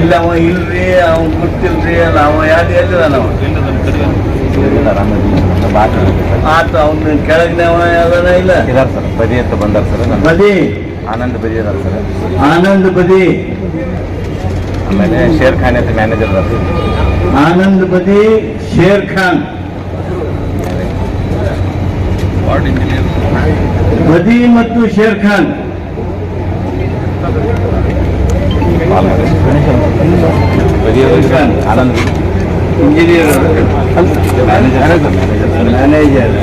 ಇಲ್ಲ ಅವ ಇಲ್ರಿ ಅವ ಗೊತ್ತಿಲ್ರಿ ಅಲ್ಲ ಅವ ಯಾರು ಎಲ್ಲಿದ ನಾವು ಆತ ಅವ್ನ ಕೆಳಗಿನ ಅವ ಯಾವ್ದಾನ ಇಲ್ಲ? ಇದಾರೆ ಸರ್ ಬದಿ ಅಂತ ಬಂದಾರ ಸರ್ ನಮ್ಮ ಬದಿ? ಆನಂದ್ ಬದಿ ಇದಾರೆ ಸರ್. ಆನಂದ್ ಬದಿ? ಆಮೇಲೆ ಶೇರ್ ಖಾನ್ ಅಂತ ಮ್ಯಾನೇಜರ್ ಸರ್. ಆನಂದ್ ಬದಿ ಶೇರ್ ಖಾನ್. ಬದಿ ಮತ್ತು ಶೇರ್ ಖಾನ್. ಬದಿ Khan. Anand engineer manager manager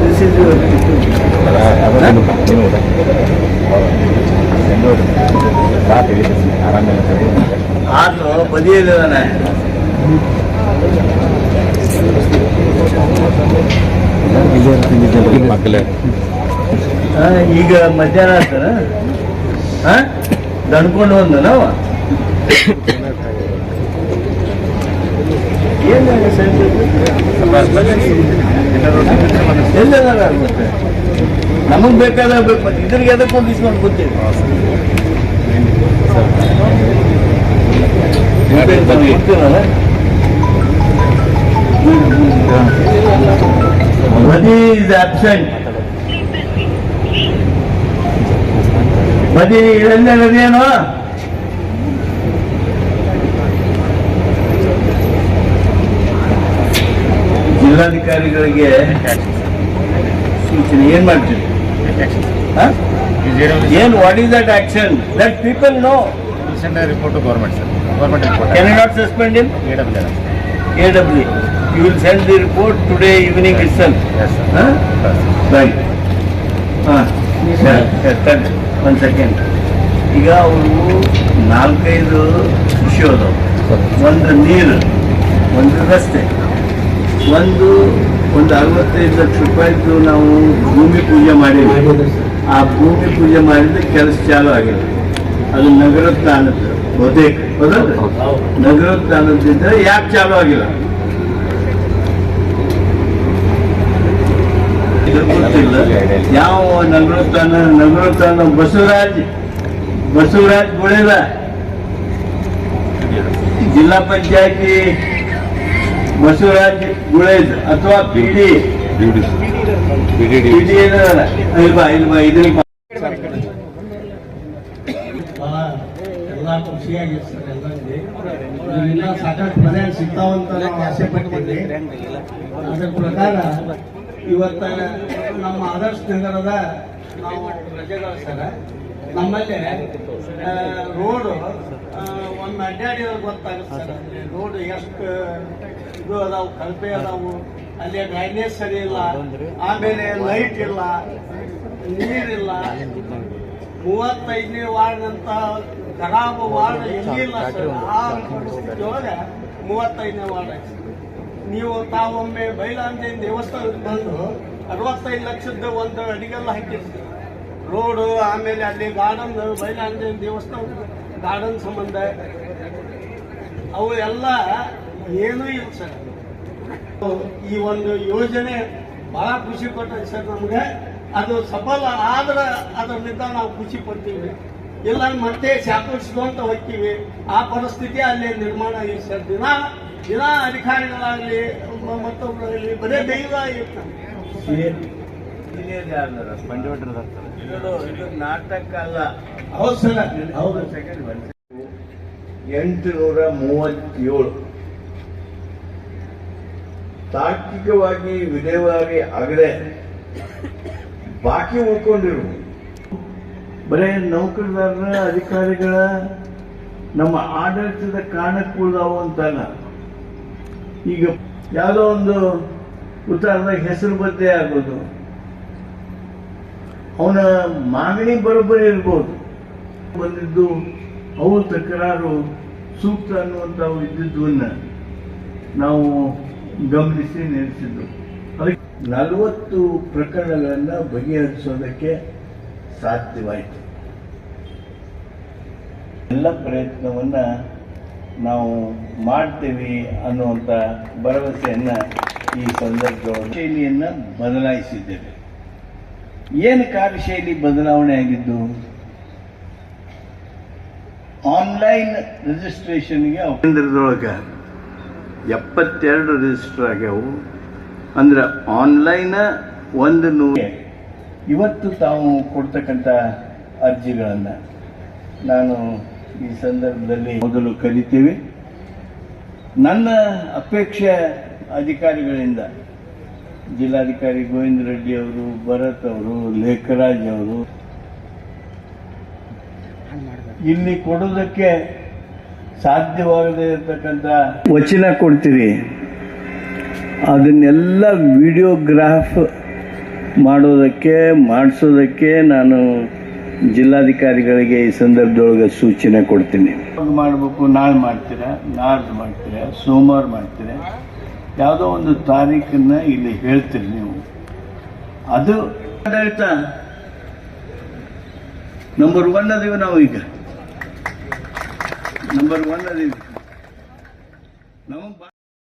this is ಆತು ಬದಿಯಲ್ಲಿದ್ದಾನೆ ಮಕ್ಕಳೇ ಆ, ಈಗ ಮಧ್ಯಾಹ್ನ ಆಗ್ತಾನ ಹಾ ದಣ್ಕೊಂಡು ಬಂದ ನಾವು? ಮತ್ತೆ ನಮಗ್ ಬೇಕಾದ ಬೇಕು ಮತ್ತೆ ಇದ್ರಿಗೆ ಎದಕ್ಕೆ ಒಂದು ಇಸ್ಕೊಂಡು ಗೊತ್ತಿಲ್ಲ ಬದಿ ಇಸ್ ಆಬ್ಸೆಂಟ್ ಬದಿ ಎಲ್ಲೇನೋ ಜಿಲ್ಲಾಧಿಕಾರಿಗಳಿಗೆ ಸೂಚನೆ ಏನ್ ಮಾಡ್ತೀರಿ ಹ? ಏನ್ what is that action that people no report government sir government report can not suspend in A W A W you will send the report today evening it sell S sir right ಹಾಂ ಒಂದು second ಈಗ ಅವರು ನಾಲ್ಕೈದು ಕೃಷಿ ಒಂದು ನೀರು ಒಂದು ರಸ್ತೆ. ಒಂದು ಒಂದು ಅರವತ್ತೈದು ಲಕ್ಷ ರೂಪಾಯಿದು ನಾವು ಭೂಮಿ ಪೂಜೆ ಮಾಡಿದ್ವಿ. ಆ ಭೂಮಿ ಪೂಜೆ ಮಾಡಿದ್ರೆ ಕೆಲಸ ಚಾಲು ಆಗಿಲ್ಲ ಅದು ನಗರೋತ್ಥಾನದ್ದು. ಬಹುತೇಕ. ಹೌದಲ್ರಿ ನಗರೋತ್ಥಾನದಿದ್ರೆ ಯಾಕೆ ಚಾಲು ಆಗಿಲ್ಲ ಇದು ಗೊತ್ತಿಲ್ಲ. ಯಾವ ನಗರೋತ್ಥಾನ ನಗರೋತ್ಥಾನ ಬಸವರಾಜ್ ಬಸವರಾಜ್ ಗುಳೇದ ಜಿಲ್ಲಾ ಪಂಚಾಯತಿ ಬಸವರಾಜ್ ಗುಳೇದ್ ಅಥವಾ ಪಿ ಡಿ. ಇಲ್ವಾ ಇಲ್ವಾ ಇದ್ರ ಎಲ್ಲ ಖುಷಿಯಾಗಿರ್ತಾರೆ ಸಾಕಷ್ಟು ಮನೆಯಲ್ಲಿ ಸಿಗ್ತಾವಂತ ಆಸೆ ಪಟ್ಟಿದ್ವಿ ಅದರ ಪ್ರಕಾರ ಇವತ್ತ ನಮ್ಮ ಆದರ್ಶ ನಗರದ ನಾವು ಸರ. ನಮ್ಮಲ್ಲಿ ರೋಡ್ ಒಂದು ಅಡ್ಡಾಡಿದ್ರೆ ಗೊತ್ತಾಗುತ್ತೆ ರೋಡ್ ಎಷ್ಟು ಇದು ಅದಾವು, ಕಲ್ಪೆ ಅದಾವು, ಅಲ್ಲಿ ಡ್ರೈನೇಜ್ ಸರಿ ಇಲ್ಲ, ಆಮೇಲೆ ಲೈಟ್ ಇಲ್ಲ ನೀರಿಲ್ಲ ಮೂವತ್ತೈದನೇ ವಾರ್ಡ್ ಅಂತ ಖರಾಬ್ ವಾರ್ಡ್ ಎಲ್ಲಿಲ್ಲ ಸರ್. ಆ ಮೂವತ್ತೈದನೇ ವಾರ್ಡ್ ನೀವು ತಾವೊಮ್ಮೆ ಬೈಲಾಂಜೆ ದೇವಸ್ಥಾನಕ್ಕೆ ಬಂದು ಅರವತ್ತೈದು ಲಕ್ಷದ ಒಂದು ಅಡಿಗೆಲ್ಲ ಹಾಕಿರ್ತೀವಿ ರೋಡು, ಆಮೇಲೆ ಅಲ್ಲಿ ಗಾರ್ಡನ್, ಬೈಲಾಂಜೆ ದೇವಸ್ಥಾನ, ಗಾರ್ಡನ್ ಸಂಬಂಧ. ಅವು ಎಲ್ಲ ಏನೂ ಇಲ್ಲ ಸರ್. ಈ ಒಂದು ಯೋಜನೆ ಬಹಳ ಖುಷಿ ಕೊಟ್ಟೈತೆ ಸರ್ ನಮ್ಗೆ. ಅದು ಸಫಲ ಆದ್ರೆ ಅದರಿಂದ ನಾವು ಖುಷಿ ಪಡ್ತೀವಿ. ಇಲ್ಲ ಮತ್ತೆ ಶಾಪಿಸ್ಕೊಂತ ಹೋಗ್ತೀವಿ. ಆ ಪರಿಸ್ಥಿತಿ ಅಲ್ಲಿ ನಿರ್ಮಾಣ ಆಗಿದೆ ಸರ್. ದಿನ ದಿನ ಅಧಿಕಾರಿಗಳಾಗಲಿ ಮತ್ತೊಬ್ಬರಾಗಲಿ ಬರೇ ದೈವ ಇರ್ತಾರೆ. ಇದು ನಾಟಕ ಅಲ್ಲ. ಹೌದು ಸರ್. ಹೌದು ಎಂಟುನೂರ ಮೂವತ್ತೇಳು. ತಾರ್ಕಿಕವಾಗಿ ವಿಲೇವಾರಿ ಆಗದೆ ಬಾಕಿ ಉಳ್ಕೊಂಡಿರು. ಬರೇ ನೌಕರದಾರರ ಅಧಿಕಾರಿಗಳ ನಮ್ಮ ಆಡಳಿತದ ಕಾರಣಕ್ಕೂ ಅಂತಲ್ಲ. ಈಗ ಯಾವುದೋ ಒಂದು ಉತ್ತರದಾಗ ಹೆಸರು ಬದ್ದೆ ಆಗೋದು. ಅವನ ಮಾಗಣಿ ಬರೋಬ್ಬರಿ ಇರ್ಬೋದು. ಬಂದಿದ್ದು ಅವು ತಕರಾರು ಸೂಕ್ತ ಅನ್ನುವಂಥವು ಇದ್ದಿದ್ದನ್ನ ನಾವು ಗಮನಿಸಿ ನಿಲ್ಲಿಸಿದ್ದು ಅದಕ್ಕೆ ನಲವತ್ತು ಪ್ರಕರಣಗಳನ್ನು ಬಗೆಹರಿಸೋದಕ್ಕೆ ಸಾಧ್ಯವಾಯಿತು. ಎಲ್ಲ ಪ್ರಯತ್ನವನ್ನ ನಾವು ಮಾಡ್ತೇವೆ ಅನ್ನುವಂಥ ಭರವಸೆಯನ್ನು ಈ ಸಂದರ್ಭ ಶೈಲಿಯನ್ನು ಬದಲಾಯಿಸಿದ್ದೇವೆ. ಏನು ಕಾರ್ಯಶೈಲಿ ಬದಲಾವಣೆ ಆಗಿದ್ದು? ಆನ್ಲೈನ್ ರಿಜಿಸ್ಟ್ರೇಷನ್ಗೆ ಕೇಂದ್ರದೊಳಗೆ ಎಪ್ಪತ್ತೆರಡು ರಿಜಿಸ್ಟರ್ ಆಗ್ಯಾವು. ಅಂದ್ರೆ ಆನ್ಲೈನ್ ಒಂದು ನೂ ಇವತ್ತು ತಾವು ಕೊಡ್ತಕ್ಕಂಥ ಅರ್ಜಿಗಳನ್ನು ನಾನು ಈ ಸಂದರ್ಭದಲ್ಲಿ ಮೊದಲು ಕರಿತೀವಿ ನನ್ನ ಅಪೇಕ್ಷೆ ಅಧಿಕಾರಿಗಳಿಂದ ಜಿಲ್ಲಾಧಿಕಾರಿ ಗೋವಿಂದ ರೆಡ್ಡಿ ಅವರು, ಭರತ್ ಅವರು, ಲೇಖರಾಜ್ ಅವರು, ಇಲ್ಲಿ ಕೊಡೋದಕ್ಕೆ ಸಾಧ್ಯವಾಗದೇ ಇರತಕ್ಕಂಥ ವಚನ ಕೊಡ್ತೀರಿ. ಅದನ್ನೆಲ್ಲ ವಿಡಿಯೋಗ್ರಾಫ್ ಮಾಡೋದಕ್ಕೆ, ಮಾಡಿಸೋದಕ್ಕೆ ನಾನು ಜಿಲ್ಲಾಧಿಕಾರಿಗಳಿಗೆ ಈ ಸಂದರ್ಭದೊಳಗೆ ಸೂಚನೆ ಕೊಡ್ತೀನಿ. ಮಾಡಬೇಕು ನಾಳೆ ಮಾಡ್ತೀರಾ ನಾಡ್ದು ಮಾಡ್ತೀರಾ ಸೋಮವಾರ ಮಾಡ್ತೀರಾ ಯಾವುದೋ ಒಂದು ತಾರೀಕನ್ನ ಇಲ್ಲಿ ಹೇಳ್ತೀರಿ ನೀವು. ಅದು ಆಡಳಿತ ನಂಬರ್ ಒನ್ ಅದೀವಿ ನಾವು ಈಗ. ನಂಬರ್ ಒನ್ ಅದೀವಿ. ನಮಗೆ